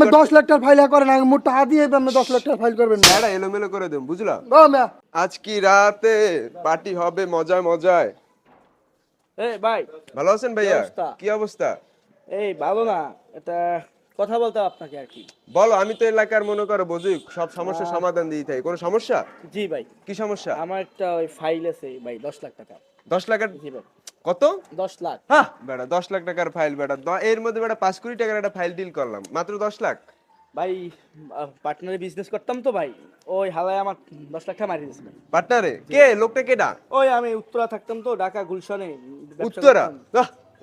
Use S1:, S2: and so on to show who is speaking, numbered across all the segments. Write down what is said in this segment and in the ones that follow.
S1: আমি দশ লাখ টাকার ফাইল করেন আগে মোট টাকা দিয়ে আপনি দশ লাখ টাকার ফাইল করবেন না।
S2: এটা এলোমেলো করে দেব বুঝলা?
S1: ও মিয়া
S2: আজ কি রাতে পার্টি হবে মজায় মজায়?
S3: এই ভাই
S2: ভালো আছেন ভাইয়া? কি অবস্থা?
S3: এই ভালো না এটা কথা বলতে আপনাকে আর কি।
S2: বলো আমি তো এলাকার মনে করো বুঝি সব সমস্যার সমাধান দিয়ে থাকি কোনো সমস্যা?
S3: জি ভাই।
S2: কি সমস্যা?
S3: আমার একটা ওই ফাইল আছে ভাই দশ লাখ টাকা।
S2: দশ লাখ
S3: জি ভাই।
S2: কত?
S3: দশ লাখ।
S2: হ্যাঁ বেটা দশ লাখ টাকার ফাইল বেটা এর মধ্যে বেটা পাঁচ কোটি টাকার একটা ফাইল ডিল করলাম। মাত্র দশ লাখ।
S3: ভাই পার্টনারে বিজনেস করতাম তো ভাই। ওই হালায় আমার দশ লাখ টাকা মারি
S2: পার্টনারে কে? লোকটা কেডা?
S3: ওই আমি উত্তরা থাকতাম তো ঢাকা গুলশানে
S2: উত্তরা।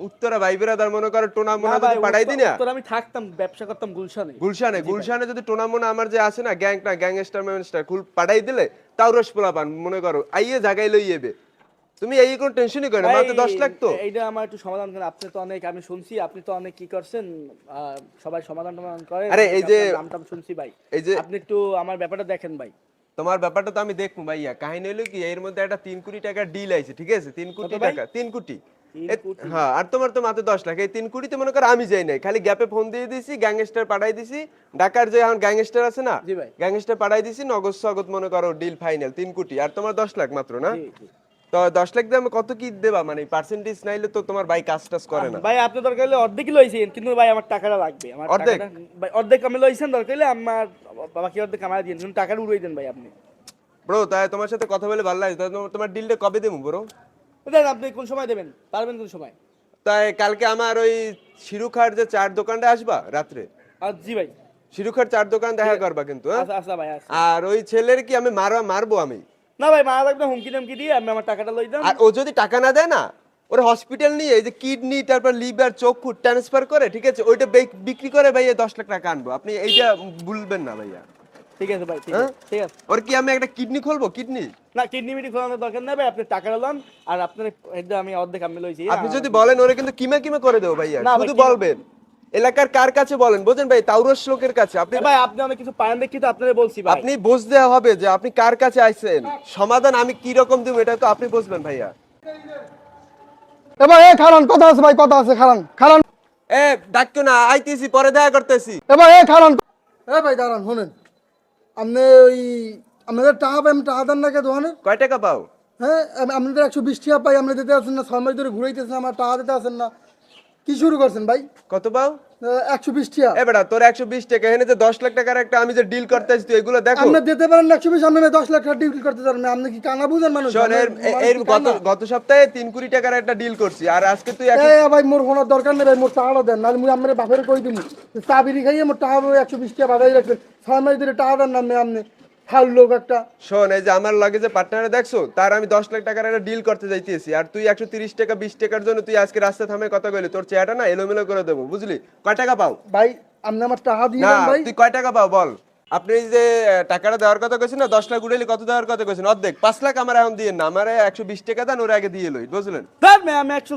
S2: উত্তরা ভাই বেরাদার মনে করো টোনা মোনা যদি পাঠাই দিই না
S3: আমি থাকতাম ব্যবসা করতাম গুলশানে।
S2: গুলশানে? গুলশানে যদি টোনা মোনা আমার যে আছে না গ্যাং না গ্যাংস্টার ম্যাংস্টার খুল পাঠাই দিলে তাও রস পোলা পান মনে করো। আইয়ে লই যাবে তুমি এই কোনো টেনশনই করো না মাত্র দশ লাখ তো।
S3: এইটা আমার একটু সমাধান করেন। আপনি তো অনেক আমি শুনছি আপনি তো অনেক কি করছেন? সবাই সমাধান টমাধান করে
S2: আরে, এই যে-
S3: নাম টাম শুনছি ভাই।
S2: এই যে
S3: আপনি একটু আমার ব্যাপারটা দেখেন ভাই।
S2: তোমার ব্যাপারটা তো আমি দেখব ভাইয়া। কাহিনী হলো কি এর মধ্যে একটা তিন কোটি টাকা ডিল আছে ঠিক আছে? তিন কোটি টাকা তিন কোটি।
S3: তিন
S2: এ-
S3: কোটি?
S2: হ্যাঁ আর তোমার তো মাত্র দশ লাখ। এই তিন কোটিতে মনে করো আমি যাই নাই খালি গ্যাপে ফোন দিয়ে দিছি গ্যাংস্টার পাঠাই দিছি। ঢাকার যে এখন গ্যাংস্টার আছে না
S3: জি ভাই।
S2: গ্যাংস্টার পাঠাই দিছি নগদ স্বাগত মনে করো ডিল ফাইনাল তিন কোটি। আর তোমার দশ লাখ মাত্র না?
S3: জি, জি।
S2: তো দশ লাখ কত কি দেবা? মানে পার্সেন্টেজ নাইলে তো তোমার ভাই কাজ টাজ করে না।
S3: ভাই আপনি দরকার হলে লইছেন কিন্তু ভাই আমার টাকাটা লাগবে। আমার
S2: অর্ধেক?
S3: ভাই অর্ধেক আমি লইছেন দরকার হলে আমার বাকি অর্ধেক আমার দিন কিন্তু টাকাটা উড়াই দেন ভাই আপনি।
S2: ব্রো তাই তোমার সাথে কথা বলে ভালো লাগে তোমার- ডিলটা কবে দেবো ব্রো
S3: দেন আপনি কোন সময় দেবেন? পারবেন কোন সময়?
S2: তাই কালকে আমার ওই শিরুখার যে চার দোকানটা আসবা রাত্রে?
S3: জি ভাই।
S2: শিরুখার চার দোকান দেখা করবা কিন্তু হ্যাঁ?
S3: আচ্ছা আচ্ছা আচ্ছা।
S2: আর ওই ছেলের কি আমি মারবা মারবো আমি?
S3: না ভাই মা লাগবে হুমকি টামকি দিয়ে আমি আমার টাকাটা লই দেন
S2: আর ও যদি টাকা না দেয় না ওর হসপিটাল নিয়ে এই যে কিডনি তারপর লিভার চক্ষু ট্রান্সফার করে ঠিক আছে ওইটা বিক্রি করে ভাইয়া দশ লাখ টাকা আনব। আপনি এইটা ভুলবেন না ভাইয়া।
S3: ঠিক আছে ভাই ঠিক
S2: হ্যাঁ?
S3: আছে ঠিক আছে।
S2: ওর কি আমি একটা কিডনি খুলবো? কিডনি
S3: না কিডনি মিডনি খোলানোর দরকার নেই ভাই আপনি টাকাটা লন আর আপনার একদম আমি অর্ধেক আমি লইছি
S2: আপনি যদি বলেন ওরে কিন্তু কিমা কিমা করে দেবো ভাইয়া শুধু বলবেন। এলাকার কার কাছে বলেন? বুঝেন ভাই তাউরস লোকের কাছে। আপনি
S3: ভাই আপনি অনেক কিছু পারেন দেখি তো আপনারা বলছি ভাই।
S2: আপনি বুঝতে হবে যে আপনি কার কাছে আইছেন। সমাধান আমি কি রকম দিব এটা তো আপনি বুঝবেন ভাইয়া।
S1: এবার এ খারান কথা আছে ভাই কথা আছে খারান খারান।
S2: এ ডাক্তার না আইতেছি পরে দেখা করতেছি।
S1: এবার এ খারান। এ ভাই দাঁড়ান শোনেন। আপনি ওই আপনাদের টাকা পাই আমি টাকা দেন না কে দোকানের
S2: কয় টাকা পাও?
S1: হ্যাঁ আপনাদের একশো বিশ টাকা পাই আপনি দিতে আসেন না ছয় মাস ধরে ঘুরাইতেছেন আমার টাকা দিতে আসেন না। কি শুরু করছেন ভাই?
S2: কত পাও?
S1: একশো বিশ টাকা
S2: তোর একশো বিশ টাকা এখানে যে দশ লাখ টাকার একটা আমি যে ডিল করতেছি তুই এগুলো দেখো।
S1: আপনি দিতে পারেন একশো বিশ আপনি দশ লাখ টাকা ডিউটি করতে পারেন আপনি কি কানা বুঝেন মানুষ?
S2: এর গত গত সপ্তাহে তিন কোটি টাকার একটা ডিল করছি। আর আজকে তুই
S1: ভাই মোর দরকার নেই ভাই মোর টাকাটা দেন। নাহলে মুই আমার বাপের কই দিমু? চা বিড়ি খাইয়ে মোর টাকা একশো বিশ টাকা বাজাই রাখবেন। ছয় মাস ধরে টাকা দেন না আপনি আপনি। ফাউল লোক একটা।
S2: শোন এই যে আমার লাগে যে পার্টনারে দেখছ তার আমি দশ লাখ টাকার একটা ডিল করতে যাইতেছি। আর তুই একশো তিরিশ টাকা বিশ টাকার জন্য তুই আজকে রাস্তা থামে কথা কইলি তোর চেহারাটা না এলোমেলো করে দেবো বুঝলি? কয় টাকা পাও?
S1: ভাই আপনি আমার টাকা দিয়ে
S2: না
S1: ভাই।
S2: তুই কয় টাকা পাও বল? আপনি যে টাকাটা দেওয়ার কথা কইছেন না দশ লাখ উড়াইলে কত দেওয়ার কথা কইছেন? অর্ধেক পাঁচ লাখ আমার এখন দিয়ে না আমার একশো বিশ টাকা দেন ওরা আগে দিয়ে লই বুঝলেন?
S3: স্যার ম্যাম আমি একশো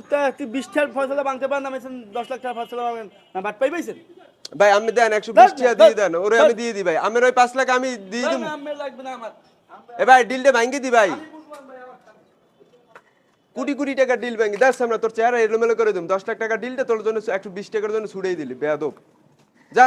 S3: বিশ টাকার ফসলা বাংতে পারেন আমি দশ লাখ টাকা ফসলা বাংবেন না বাট পাই পাইছেন
S2: ভাই আমি দেন একশো বিশ টাকা দিয়ে দেন ওরে আমি দিয়ে দিই ভাই। আমার ওই পাঁচ লাখ আমি দিয়ে দিব
S3: আমার লাগবে না আমার।
S2: এ ভাই ডিলটা ভাঙ্গি দি ভাই। কোটি কোটি টাকা ডিল ভাঙ্গি দেখ আমরা তোর চেহারা এলোমেলো করে দিব দশ লাখ টাকা ডিলটা তোর জন্য একশো বিশ টাকার জন্য ছুড়েই দিলি বেয়াদব। যা।